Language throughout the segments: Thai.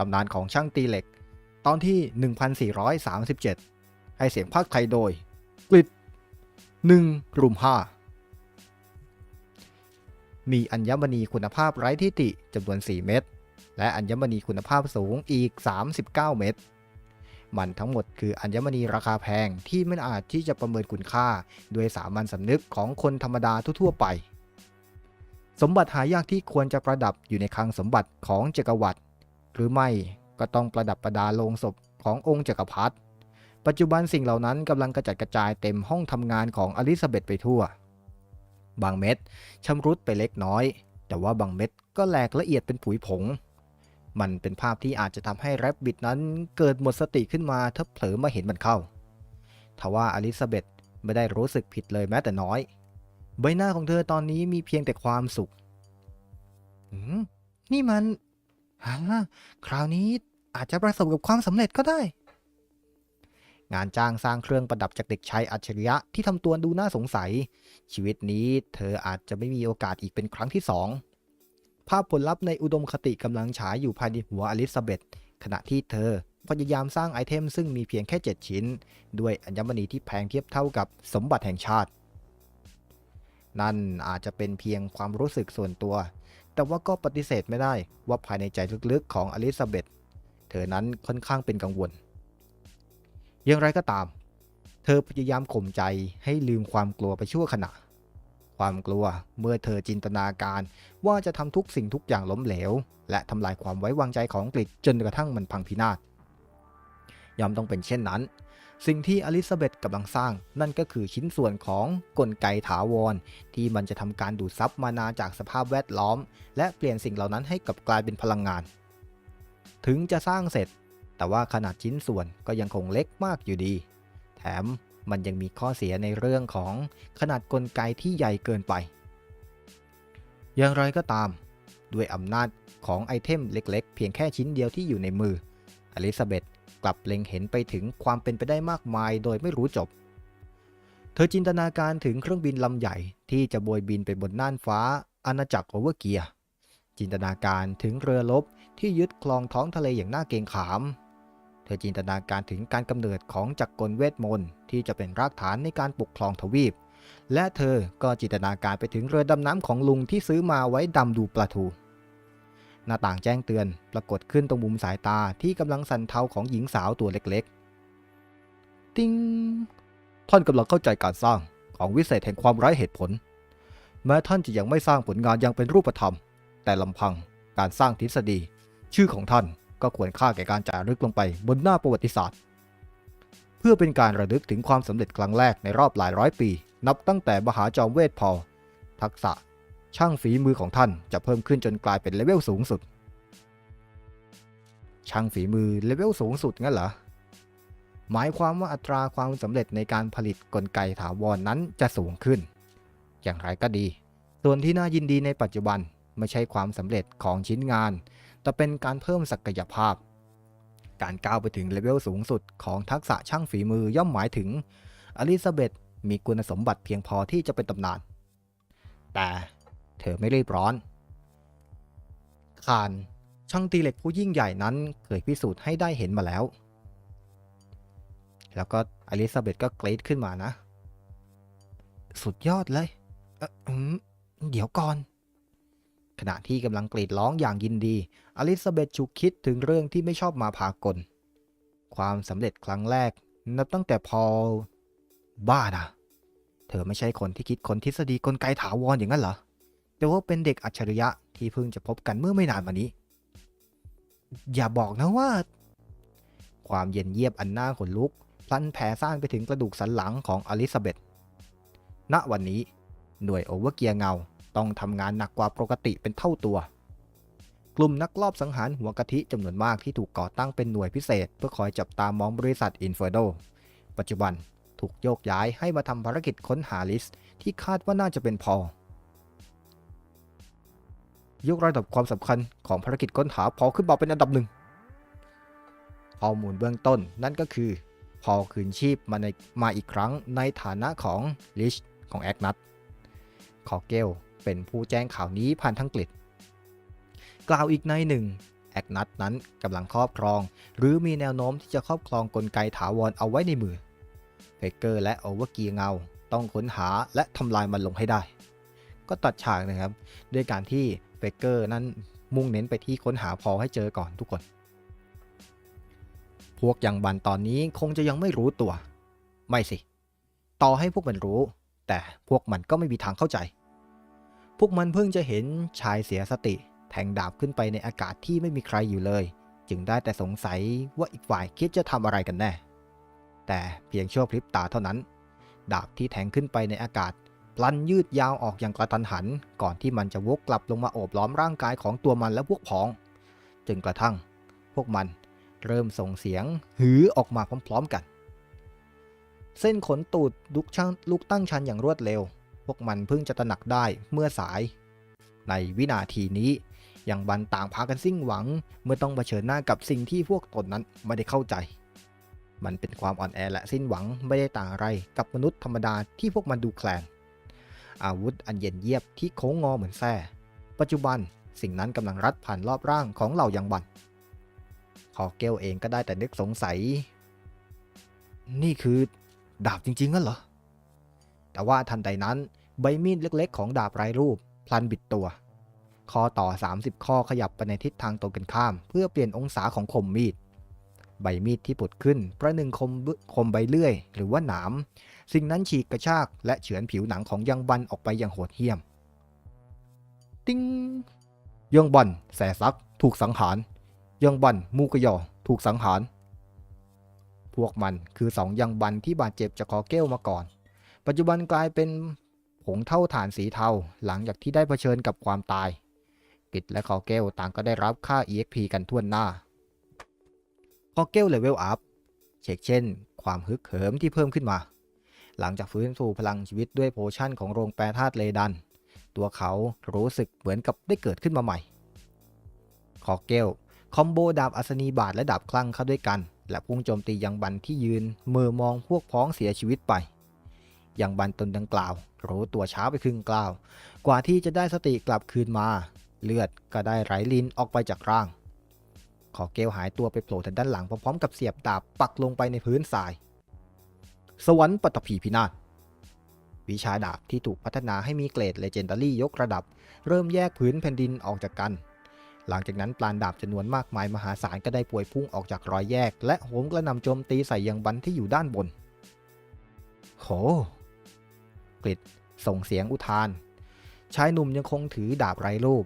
ตำนานของช่างตีเหล็ก ตอนที่ 1437 ให้เสียงภาคไทยโดยกลิด1รุม5มีอัญมณีคุณภาพไร้ที่ติจำนวน 4 เม็ดและอัญมณีคุณภาพสูงอีก 39 เม็ดมันทั้งหมดคืออัญมณีราคาแพงที่ไม่อาจที่จะประเมินคุณค่าด้วยสามัญสำนึกของคนธรรมดาทั่วๆไป สมบัติหายากที่ควรจะประดับอยู่ในคลังสมบัติของจักรวรรดิ หรือไม่ก็ต้องประดับประดาโลงศพขององค์จักรพรรดิปัจจุบันสิ่งเหล่านั้นกำลังกระจัดกระจายเต็มห้องทำงานของอลิซาเบธไปทั่ว บางเม็ดชำรุดไปเล็กน้อย แต่ว่าบางเม็ดก็แหลกละเอียดเป็นผุยผง มันเป็นภาพที่อาจจะทำให้แรบบิทนั้นเกิดหมดสติขึ้นมาถ้าเผลอมาเห็นมันเข้าทว่าอลิซาเบธไม่ได้รู้สึกผิดเลยแม้แต่น้อย ใบหน้าของเธอตอนนี้มีเพียงแต่ความสุขนี่มัน ฮะคราวนี้อาจจะประสบกับความสำเร็จก็ได้ งานจ้างสร้างเครื่องประดับจากเด็กชายอัจฉริยะที่ทำตัวดูน่าสงสัย ชีวิตนี้เธออาจจะไม่มีโอกาสอีกเป็นครั้งที่สองภาพผลลัพธ์ในอุดมคติกำลังฉายอยู่ภายในหัวอลิซาเบธขณะที่เธอพยายามสร้างไอเทมซึ่งมีเพียงแค่ 7 ชิ้น ด้วยอัญมณีที่แพงเทียบเท่ากับสมบัติแห่งชาติ นั่นอาจจะเป็นเพียงความรู้สึกส่วนตัว แต่ว่าก็ปฏิเสธไม่ได้ว่าภายในใจลึกๆของอลิซาเบธเธอนั้นค่อนข้างเป็นกังวล อย่างไรก็ตาม เธอพยายามข่มใจให้ลืมความกลัวไปชั่วขณะ ความกลัวเมื่อเธอจินตนาการว่าจะทำทุกสิ่งทุกอย่างล้มเหลว และทำลายความไว้วางใจของอังกฤษจนกระทั่งมันพังพินาศยอมต้องเป็นเช่นนั้น สิ่งที่อลิซาเบธกำลังสร้าง นั่นก็คือชิ้นส่วนของกลไกถาวร ที่มันจะทำการดูดซับมานาจากสภาพแวดล้อม และเปลี่ยนสิ่งเหล่านั้นให้กลับกลายเป็นพลังงาน ถึงจะสร้างเสร็จ แต่ว่าขนาดชิ้นส่วนก็ยังคงเล็กมากอยู่ดี แถมมันยังมีข้อเสียในเรื่องของขนาดกลไกที่ใหญ่เกินไป อย่างไรก็ตาม ด้วยอำนาจของไอเทมเล็ก ๆ เพียงแค่ชิ้นเดียวที่อยู่ในมืออลิซาเบธ กลับเล็งเห็นไปถึงความเป็นไปได้มากมายโดยไม่รู้จบ เธอจินตนาการถึงเครื่องบินลำใหญ่ที่จะโบยบินไปบนน่านฟ้า อาณาจักรโอเวอร์เกีย จินตนาการถึงเรือรบที่ยึดคลองท้องทะเลอย่างน่าเกรงขาม เธอจินตนาการถึงการกำเนิดของจักรกลเวทมนต์ที่จะเป็นรากฐานในการปกครองทวีป และเธอก็จินตนาการไปถึงเรือดำน้ำของลุงที่ซื้อมาไว้ดำดูปลาทู น้าต่างแจ้งเตือน ปรากฏขึ้นตรงมุมสายตาที่กำลังสั่นเทาของหญิงสาวตัวเล็กๆ ติ้งท่านกำลังเข้าใจการสร้างของวิเศษแห่งความไร้เหตุผล แม้ท่านจะยังไม่สร้างผลงานอย่างเป็นรูปธรรม แต่ลำพังการสร้างทฤษฎี ชื่อของท่านก็ควรค่าแก่การจารึกลงไปบนหน้าประวัติศาสตร์ เพื่อเป็นการระลึกถึงความสำเร็จครั้งแรกในรอบหลายร้อยปี นับตั้งแต่มหาจอมเวทพอทักษะ ช่างฝีมือของท่านจะเพิ่มขึ้นจนกลายเป็นเลเวลสูงสุด ช่างฝีมือเลเวลสูงสุดงั้นเหรอ หมายความว่าอัตราความสำเร็จในการผลิตกลไกถาวรนนั้นจะสูงขึ้น อย่างไรก็ดี ส่วนที่น่ายินดีในปัจจุบันไม่ใช่ความสำเร็จของชิ้นงาน แต่เป็นการเพิ่มศักยภาพ การก้าวไปถึงเลเวลสูงสุดของทักษะช่างฝีมือย่อมหมายถึงอลิซาเบธมีคุณสมบัติเพียงพอที่จะเป็นตำนาน แต่ เธอไม่รีบร้อน คานช่างตีเหล็กผู้ยิ่งใหญ่นั้นเคยพิสูจน์ให้ได้เห็นมาแล้ว แล้วก็อลิซาเบธก็เกรดขึ้นมานะ สุดยอดเลยเเดี๋ยวก่อน ขณะที่กำลังกรีดร้องอย่างยินดี อลิซาเบธฉุกคิดถึงเรื่องที่ไม่ชอบมาพากล ความสำเร็จครั้งแรก นับตั้งแต่พอบ้านะเธอไม่ใช่คนที่คิดคนทฤษฎีกลไกถาวรอย่างนั้นเหรอ แต่ว่าเป็นเด็กอัจฉริยะที่เพิ่งจะพบกันเมื่อไม่นานมานี้ อย่าบอกนะว่า ความเย็นเยียบอันน่าขนลุก พลันแผ่ซ่านไปถึงกระดูกสันหลังของอลิซาเบธณวันนี้หน่วยโอเวอร์เกียร์เงาต้องทำงานหนักกว่าปกติเป็นเท่าตัว กลุ่มนักลอบสังหารหัวกะทิจำนวนมากที่ถูกก่อตั้งเป็นหน่วยพิเศษ เพื่อคอยจับตามองบริษัทอินเฟอร์โดปัจจุบันถูกโยกย้ายให้มาทำภารกิจค้นหาลิสที่คาดว่าน่าจะเป็นพอล ยกระดับความสำคัญของภารกิจค้นหาพอขึ้นมาเป็นอันดับหนึ่งข้อมูลเบื้องต้นนั่นก็คือ พอคืนชีพมาในมาอีกครั้งในฐานะของลิชของแอกนัทคอเกลเป็นผู้แจ้งข่าวนี้ผ่านทางกลิดกล่าวอีกในหนึ่งแอกนัทนั้นกำลังครอบครอง หรือมีแนวโน้มที่จะครอบครองกลไกถาวรเอาไว้ในมือเฟเกอร์และโอเวอร์กีเงา ต้องค้นหาและทำลายมันลงให้ได้ ก็ตัดฉากนะครับ ด้วยการที่ เฟเกอร์นั้นมุ่งเน้นไปที่ค้นหาพอให้เจอก่อนทุกคน พวกยังบันตอนนี้คงจะยังไม่รู้ตัว ไม่สิ ต่อให้พวกมันรู้ แต่พวกมันก็ไม่มีทางเข้าใจ พวกมันเพิ่งจะเห็นชายเสียสติ แทงดาบขึ้นไปในอากาศที่ไม่มีใครอยู่เลย จึงได้แต่สงสัยว่าอีกฝ่ายคิดจะทำอะไรกันแน่ แต่เพียงชั่วพริบตาเท่านั้น ดาบที่แทงขึ้นไปในอากาศ ลันยืดยาวออกอย่างกระตันหัน ก่อนที่มันจะวกกลับลงมาโอบล้อมร่างกายของตัวมันและพวกพ้อง จนกระทั่ง พวกมันเริ่มส่งเสียง หือออกมาพร้อมๆกัน เส้นขนตูดลุกช่างลุกตั้งชันอย่างรวดเร็ว พวกมันเพิ่งจะตระหนักได้เมื่อสาย ในวินาทีนี้ยังบันต่างพากันสิ้นหวัง เมื่อต้องเผชิญหน้ากับสิ่งที่พวกตนนั้นไม่ได้เข้าใจ มันเป็นความอ่อนแอและสิ้นหวังไม่ได้ต่างอะไรกับมนุษย์ธรรมดาที่พวกมันดูแคลน อาวุธอันเย็นเยียบที่โค้งงอเหมือนแส้ปัจจุบันสิ่งนั้นกำลังรัดผ่านรอบร่างของเหล่ายังบันคอเกลเองก็ได้แต่นึกสงสัย นี่คือดาบจริงๆงั้นเหรอ แต่ว่าทันใดนั้นใบมีดเล็กๆ ของดาบไร้รูป พลันบิดตัว คอต่อ 30 ข้อขยับไปในทิศทางตรงกันข้าม เพื่อเปลี่ยนองศาของคมมีด ใบมีดที่ปุดขึ้น ประหนึ่งคมคมใบเลื่อย หรือว่าหนาม สิ่งนั้นฉีกกระชากและเฉือนผิวหนังของยังบันออกไปอย่างโหดเหี้ยม ติ้งยังบันแสซัก ถูกสังหาร ยังบันมูกยอถูกสังหาร พวกมันคือสองยังบันที่บาดเจ็บจากคอเกลมาก่อน ปัจจุบันกลายเป็นผงเท่าฐานสีเทาหลังจากที่ได้เผชิญกับความตายกิดและคอเกลต่างก็ได้รับค่า EXP กันทั่วหน้า คอเกลเลเวลอัพเช็คเช่น ความฮึกเหิมที่เพิ่มขึ้นมา หลังจากฟื้นฟูพลังชีวิตด้วยโพชั่นของโรงแปรธาตุเลดัน ตัวเขารู้สึกเหมือนกับได้เกิดขึ้นมาใหม่คอเกลคอมโบดาบอัศนีบาทและดาบคลั่งเข้าด้วยกัน และพุ่งโจมตียังบันที่ยืนมือมองพวกพ้องเสียชีวิตไปยังบันตนดังกล่าว รู้ตัวช้าไปครึ่งกล่าว กว่าที่จะได้สติกลับคืนมา เลือดก็ได้ไหลลินออกไปจากร่าง ขอเกลหายตัวไปโผล่ทางด้านหลังพร้อมๆกับเสียบดาบปักลงไปในพื้นทราย สวรรค์ปฐพีพินาศวิชาดาบที่ถูกพัฒนาให้มีเกรดเลเจนดารี่ยกระดับ เริ่มแยกพื้นแผ่นดินออกจากกัน หลังจากนั้นปลานดาบจำนวนมากมายมหาศาลก็ได้ป่วยพุ่งออกจากรอยแยก และโหมกระนำโจมตีใส่ยังบันที่อยู่ด้านบน โหกริดส่งเสียงอุทาน ชายหนุ่มยังคงถือดาบไร้รูป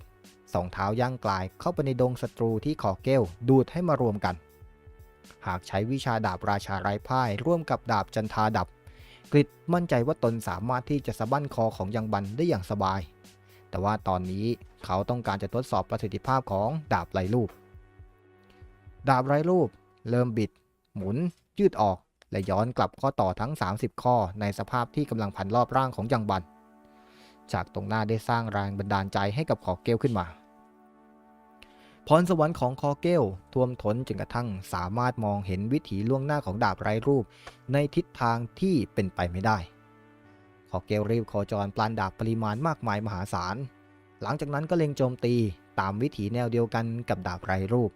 สองเท้าย่างกลายเข้าไปในดงศัตรูที่ขอเกลดูดให้มารวมกัน หากใช้วิชาดาบราชาไร้พ่ายร่วมกับดาบจันทาดับ กริดมั่นใจว่าตนสามารถที่จะสะบั้นคอของยังบันได้อย่างสบาย แต่ว่าตอนนี้เขาต้องการจะทดสอบประสิทธิภาพของดาบไร้รูป ดาบไร้รูป เริ่มบิด หมุน ยืดออก และย้อนกลับข้อต่อทั้ง 30 ข้อในสภาพที่กำลังพันรอบร่างของยังบัน จากตรงหน้าได้สร้างแรงบันดาลใจให้กับขอเกลขึ้นมา พรสวรรค์ของคอเกลท่วมท้นจนกระทั่งสามารถมองเห็นวิถีล่วงหน้าของดาบไร้รูป ในทิศทางที่เป็นไปไม่ได้ขอเกลรีบโคจรปลานดาบปริมาณมากมายมหาศาล หลังจากนั้นก็เล็งโจมตีตามวิถีแนวเดียวกันกับดาบไร้รูป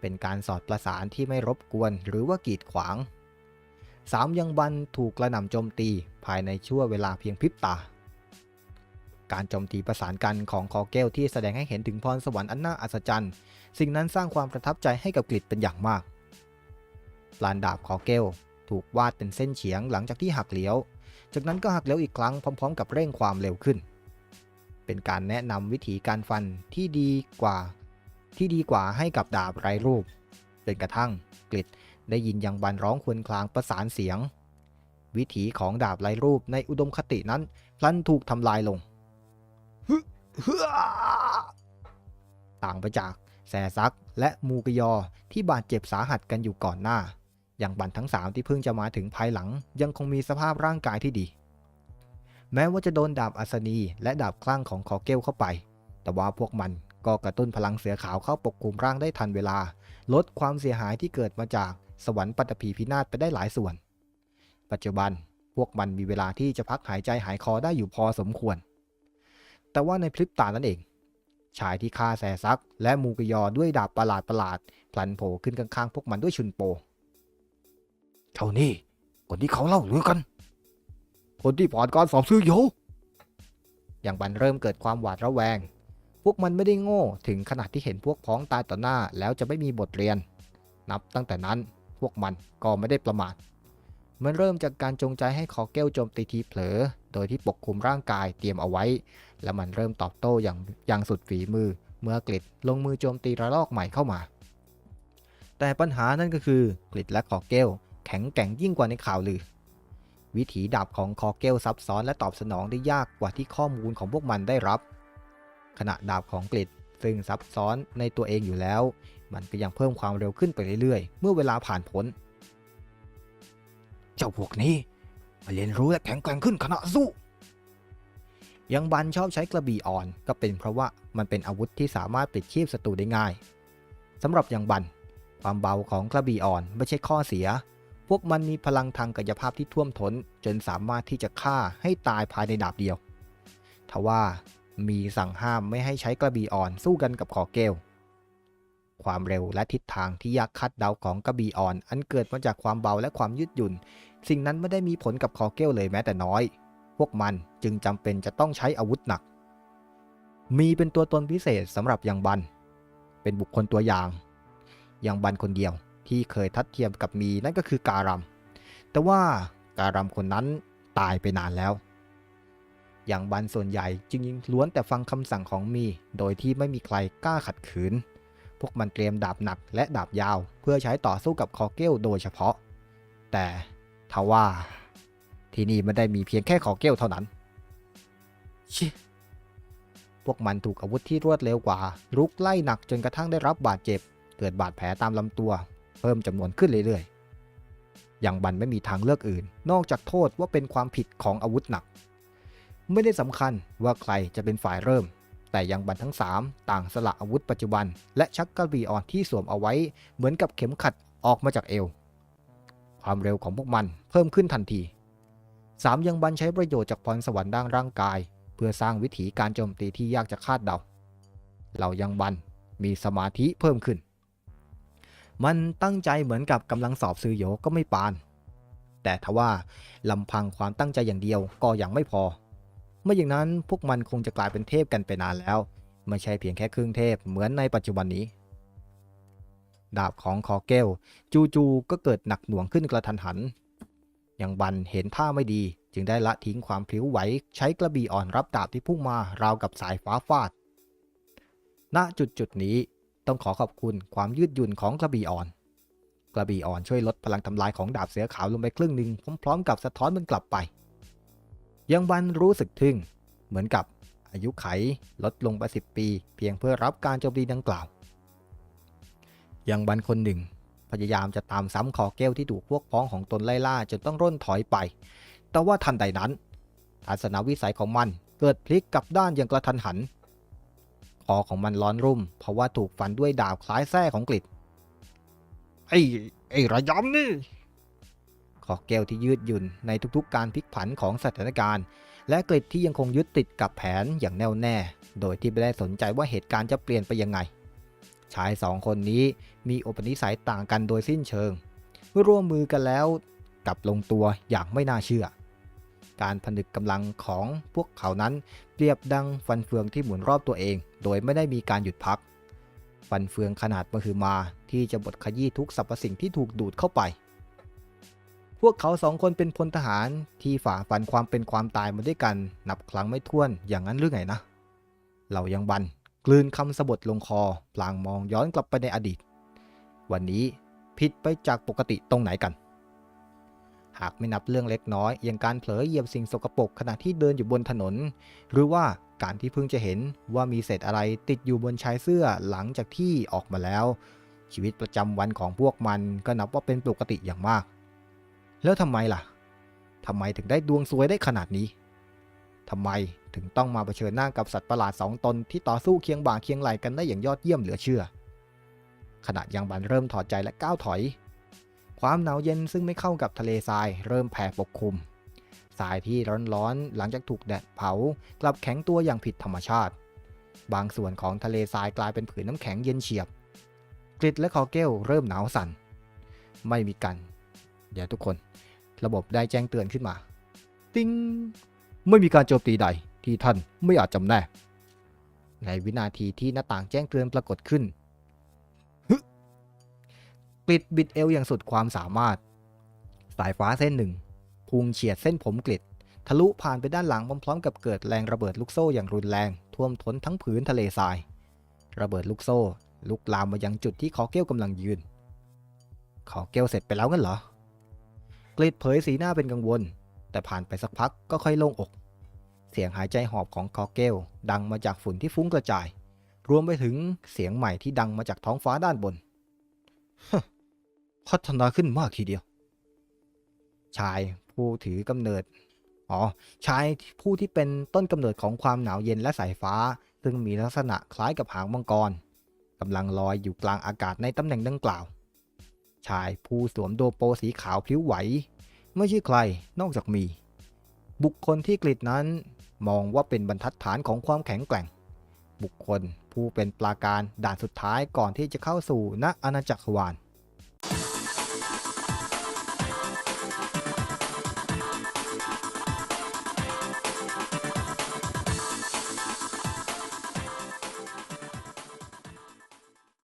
เป็นการสอดประสานที่ไม่รบกวนหรือว่ากีดขวางสามยังบันถูกกระหน่ำโจมตีภายในช่วงเวลาเพียงพริบตา การโจมตีประสานกันของคอเกลที่แสดงให้เห็นถึงพรสวรรค์อันน่าอัศจรรย์ สิ่งนั้นสร้างความประทับใจให้กับกริดเป็นอย่างมากปลานดาบคอเกลถูกวาดเป็นเส้นเฉียงหลังจากที่หักเลี้ยว จากนั้นก็หักเลี้ยวอีกครั้งพร้อม ๆ กับเร่งความเร็วขึ้น เป็นการแนะนำวิธีการฟันที่ดีกว่า ที่ดีกว่าให้กับดาบไร้รูปจนกระทั่งกริดได้ยินยังบันร้องควญครางประสานเสียง วิถีของดาบไร้รูปในอุดมคตินั้นพลันถูกทำลายลง ต่างไปจากแซซักและมูกยอที่บาดเจ็บสาหัสกันอยู่ก่อนหน้า อย่างบันทั้งสามที่เพิ่งจะมาถึงภายหลัง ยังคงมีสภาพร่างกายที่ดี แม้ว่าจะโดนดาบอัศนีและดาบคลั่งของคอเกลเข้าไป แต่ว่าพวกมันก็กระตุ้นพลังเสือขาวเข้าปกคลุมร่างได้ทันเวลา ลดความเสียหายที่เกิดมาจากสวรรค์ปัตภีพินาศไปได้หลายส่วน ปัจจุบันพวกมันมีเวลาที่จะพักหายใจหายคอได้อยู่พอสมควร แต่ว่าในพริบตานั้นเอง ชายที่ฆ่าแซซัก และมูกยอด้วยดาบประหลาดประหลาดๆพลันโผล่ขึ้นข้างๆพวกมันด้วยชุนโปเท่านี้คนที่เขาเล่าลือกัน คนที่ผ่านการสอบซื้อโยอย่างบันเริ่มเกิดความหวาดระแวง พวกมันไม่ได้โง่ถึงขนาดที่เห็นพวกพ้องตายต่อหน้าแล้วจะไม่มีบทเรียน นับตั้งแต่นั้นพวกมันก็ไม่ได้ประมาท มันเริ่มจากการจงใจให้คอเกลโจมตีทีเผลอ โดยที่ปกคลุมร่างกายเตรียมเอาไว้ และมันเริ่มตอบโต้อย่างอย่างสุดฝีมือ เมื่อกลิดลงมือโจมตีระลอกใหม่เข้ามา แต่ปัญหานั่นก็คือกลิดและคอเกลแข็งแกร่งยิ่งกว่าในข่าวลือ วิถีดาบของคอเกลซับซ้อนและตอบสนองได้ยากกว่าที่ข้อมูลของพวกมันได้รับ ขณะดาบของกลิดซึ่งซับซ้อนในตัวเองอยู่แล้ว มันก็ยังเพิ่มความเร็วขึ้นไปเรื่อยๆ เมื่อเวลาผ่านพ้น จ้าพวกนี้มาเรียนรู้และแข็งแกร่งขึ้นขณะสู้ยังบันชอบใช้กระบี่อ่อนก็เป็นเพราะว่ามันเป็นอาวุธที่สามารถปิดชีพศัตรูได้ง่ายสำหรับยังบัน ความเบาของกระบี่อ่อนไม่ใช่ข้อเสีย พวกมันมีพลังทางกายภาพที่ท่วมท้น จนสามารถที่จะฆ่าให้ตายภายในดาบเดียวทว่ามีสั่งห้ามไม่ให้ใช้กระบี่อ่อนสู้กันกับขอเกลความเร็วและทิศทางที่ยากคาดเดาของกระบี่อ่อน อันเกิดมาจากความเบาและความยืดหยุ่น สิ่งนั้นไม่ได้มีผลกับคอเกลเลยแม้แต่น้อย พวกมันจึงจำเป็นจะต้องใช้อาวุธหนัก มีเป็นตัวตนพิเศษสำหรับยังบัน เป็นบุคคลตัวอย่าง ยังบันคนเดียวที่เคยทัดเทียมกับมีนั่นก็คือการัม แต่ว่าการัมคนนั้นตายไปนานแล้ว อย่างบันส่วนใหญ่จึงล้วนแต่ฟังคำสั่งของมี โดยที่ไม่มีใครกล้าขัดขืน พวกมันเตรียมดาบหนักและดาบยาว เพื่อใช้ต่อสู้กับคอเกลโดยเฉพาะ แต่ ทว่าที่นี่ไม่ได้มีเพียงแค่คอเกลเท่านั้นชิพวกมันถูกอาวุธที่รวดเร็วกว่า รุกไล่หนักจนกระทั่งได้รับบาดเจ็บ เกิดบาดแผลตามลำตัว เพิ่มจำนวนขึ้นเรื่อยๆ อย่างบันไม่มีทางเลือกอื่น นอกจากโทษว่าเป็นความผิดของอาวุธหนัก ไม่ได้สำคัญว่าใครจะเป็นฝ่ายเริ่ม แต่ยังบันทั้ง 3 ต่างสละอาวุธปัจจุบัน และชักกระบี่อ่อนที่สวมเอาไว้ เหมือนกับเข็มขัดออกมาจากเอว ความเร็วของพวกมันเพิ่มขึ้นทันที 3 ยังบันใช้ประโยชน์จากพรสวรรค์ด้านร่างกาย เพื่อสร้างวิถีการโจมตีที่ยากจะคาดเดาเหล่ายังบันมีสมาธิเพิ่มขึ้น มันตั้งใจเหมือนกับกำลังสอบซื้อโยก็ไม่ปาน แต่ทว่าลำพังความตั้งใจอย่างเดียวก็ยังไม่พอไม่อย่างนั้นพวกมันคงจะกลายเป็นเทพกันไปนานแล้ว ไม่ใช่เพียงแค่ครึ่งเทพเหมือนในปัจจุบันนี้ ดาบของคอเกลจูๆก็เกิดหนักหน่วงขึ้นกระทันหันย่างบันเห็นท่าไม่ดี จึงได้ละทิ้งความพลิ้วไหว ใช้กระบี่อ่อนรับดาบที่พุ่งมาราวกับสายฟ้าฟาด ณจุดจุดนี้ต้องขอขอบคุณความยืดหยุ่นของกระบี่อ่อน กระบี่อ่อนช่วยลดพลังทำลายของดาบเสือขาวลงไปครึ่งหนึ่งพร้อมๆกับสะท้อนมันกลับไป ยังบันรู้สึกทึ่ง เหมือนกับอายุไขลดลงไป 10 ปี เพียงเพื่อรับการโจมตีดังกล่าว ยังบันคนหนึ่ง พยายามจะตามซ้ำคอแก้วที่ถูกพวกพ้องของตนไล่ล่าจนต้องร่นถอยไป แต่ว่าทันใดนั้นทัศนวิสัยของมันเกิดพลิกกลับด้านอย่างกระทันหัน คอของมันร้อนรุ่ม เพราะว่าถูกฟันด้วยดาบคล้ายแส้ของกลิดไอ้ไอ้ระยำนี่ขอแก้วที่ยืดหยุ่นในทุกๆ การพลิกผันของสถานการณ์ และกลิดที่ยังคงยึดติดกับแผนอย่างแน่วแน่ โดยที่ไม่ได้สนใจว่าเหตุการณ์จะเปลี่ยนไปยังไง ชายสองคนนี้มีอุปนิสัยต่างกันโดยสิ้นเชิง เมื่อร่วมมือกันแล้วกลับลงตัวอย่างไม่น่าเชื่อ การผนึกกำลังของพวกเขานั้นเปรียบดังฟันเฟืองที่หมุนรอบตัวเอง โดยไม่ได้มีการหยุดพัก ฟันเฟืองขนาดมหึมาที่จะบดขยี้ทุกสรรพสิ่งที่ถูกดูดเข้าไป พวกเขาสองคนเป็นพลทหารที่ฝ่าฟันความเป็นความตายมาด้วยกัน นับครั้งไม่ถ้วนอย่างนั้นหรือไงนะ เรายังบัน กลืนคำสบทลงคอพลางมองย้อนกลับไปในอดีต วันนี้ผิดไปจากปกติตรงไหนกัน หากไม่นับเรื่องเล็กน้อยอย่างการเผลอเหยียบสิ่งสกปรกขณะที่เดินอยู่บนถนน หรือว่าการที่เพิ่งจะเห็นว่ามีเศษอะไรติดอยู่บนชายเสื้อหลังจากที่ออกมาแล้ว ชีวิตประจำวันของพวกมันก็นับว่าเป็นปกติอย่างมาก แล้วทำไมล่ะทำไมถึงได้ดวงซวยได้ขนาดนี้ ทำไมถึงต้องมาเผชิญหน้ากับสัตว์ประหลาดสองตนที่ต่อสู้เคียงบ่าเคียงไหลกันได้อย่างยอดเยี่ยมเหลือเชื่อ ขณะยังบันเริ่มถอดใจและก้าวถอย ความหนาวเย็นซึ่งไม่เข้ากับทะเลทรายเริ่มแผ่ปกคลุมทรายที่ร้อนๆหลังจากถูกแดดเผากลับแข็งตัวอย่างผิดธรรมชาติ บางส่วนของทะเลทรายกลายเป็นผืนน้ำแข็งเย็นเฉียบกริดและคอเกลเริ่มหนาวสั่นไม่มีกัน เดี๋ยวทุกคน ระบบได้แจ้งเตือนขึ้นมา ติ้ง ไม่มีการโจมตีใดที่ท่านไม่อาจจำแนกในวินาทีที่หน้าต่างแจ้งเตือนปรากฏขึ้นกริดบิดเอวอย่างสุดความสามารถ สายฟ้าเส้นหนึ่งพุ่งเฉียดเส้นผมกริดทะลุผ่านไปด้านหลังพร้อมๆ กับเกิดแรงระเบิดลูกโซ่อย่างรุนแรง ท่วมท้นทั้งผืนทะเลทราย ระเบิดลูกโซ่ ลุกลามมายังจุดที่คอเกลกำลังยืน คอเกลเสร็จไปแล้วงั้นเหรอกริดเผยสีหน้าเป็นกังวล แต่ผ่านไปสักพักก็ค่อยโล่งอก เสียงหายใจหอบของคอเกลดังมาจากฝุ่นที่ฟุ้งกระจาย รวมไปถึงเสียงใหม่ที่ดังมาจากท้องฟ้าด้านบนพัฒนาขึ้นมากทีเดียว ชายผู้ถือกำเนิด อ๋อ ชายผู้ที่เป็นต้นกำเนิดของความหนาวเย็นและสายฟ้า ซึ่งมีลักษณะคล้ายกับหางมังกรกำลังลอยอยู่กลางอากาศในตำแหน่งดังกล่าว ชายผู้สวมโดโปสีขาวพลิ้วไหว ไม่ใช่ใครนอกจากมี บุคคลที่กริดนั้นมองว่าเป็นบรรทัดฐานของความแข็งแกร่ง บุคคลผู้เป็นปราการด่านสุดท้ายก่อนที่จะเข้าสู่ณอาณาจักรวาน